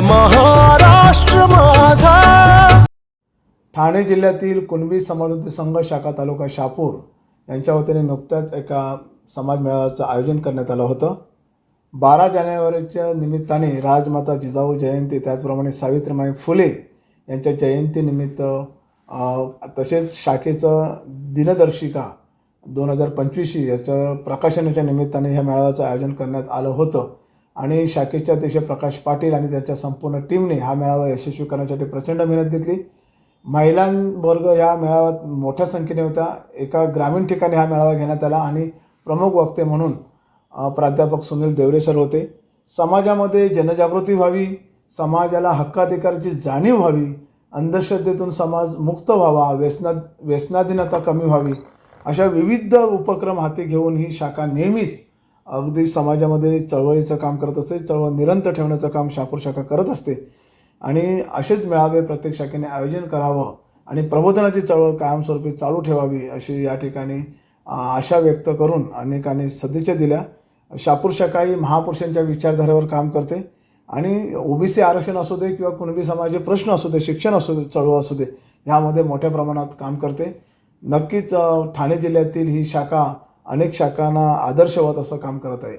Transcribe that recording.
महाराष्ट्र माझा. ठाणे जिल्ह्यातील कुणबी समाजोद्योग संघ शाखा तालुका शापूर यांच्या वतीने नुकत्याच एका समाज मेळाव्याचं आयोजन करण्यात आलं होतं. बारा जानेवारीच्या निमित्ताने राजमाता जिजाऊ जयंती त्याचप्रमाणे सावित्रीमाई फुले यांच्या जयंतीनिमित्त तसेच शाखेचं दिनदर्शिका दोन हजार पंचवीसशी याचं प्रकाशनाच्या निमित्ताने ह्या मेळाव्याचं आयोजन करण्यात आलं होतं. आणि शाखेचे अध्यक्ष प्रकाश पाटील आणि त्याच्या संपूर्ण टीमने हा मेळावा यशस्वी करण्यासाठी प्रचंड मेहनत घेतली. महिलांवर्ग या मेळाव्यात मोठ्या संख्येने होता. एका ग्रामीण ठिकाणी हा मेळावा घेण्यात आला आणि प्रमुख वक्ते म्हणून प्राध्यापक सुनील देवरे सर होते. समाजामध्ये जनजागृती व्हावी समाजाला हक्काधिकाराची जाणीव व्हावी अंधश्रद्धेतून समाज मुक्त व्हावा व्यसना व्यसनाधीनता कमी व्हावी अशा विविध उपक्रम हाती घेऊन ही शाखा नेहमीच अगदी समाजामध्ये चळवळीचं काम करत असते चळवळ निरंतर ठेवण्याचं काम शापूर शाखा करत असते. आणि असेच मेळावे प्रत्येक शाखेने आयोजन करावं आणि प्रबोधनाची चळवळ कायमस्वरूपी चालू ठेवावी अशी या ठिकाणी आशा व्यक्त करून अनेकांनी सदिच्छा दिल्या. शापूर शाखा ही महापुरुषांच्या विचारधारेवर काम करते आणि ओबीसी आरक्षण असू दे किंवा कुणबी समाजाचे प्रश्न असू दे शिक्षण असू दे चळवळ असू दे ह्यामध्ये मोठ्या प्रमाणात काम करते. नक्कीच ठाणे जिल्ह्यातील ही शाखा अनेक शाखांना आदर्शवत असं काम करत आहे.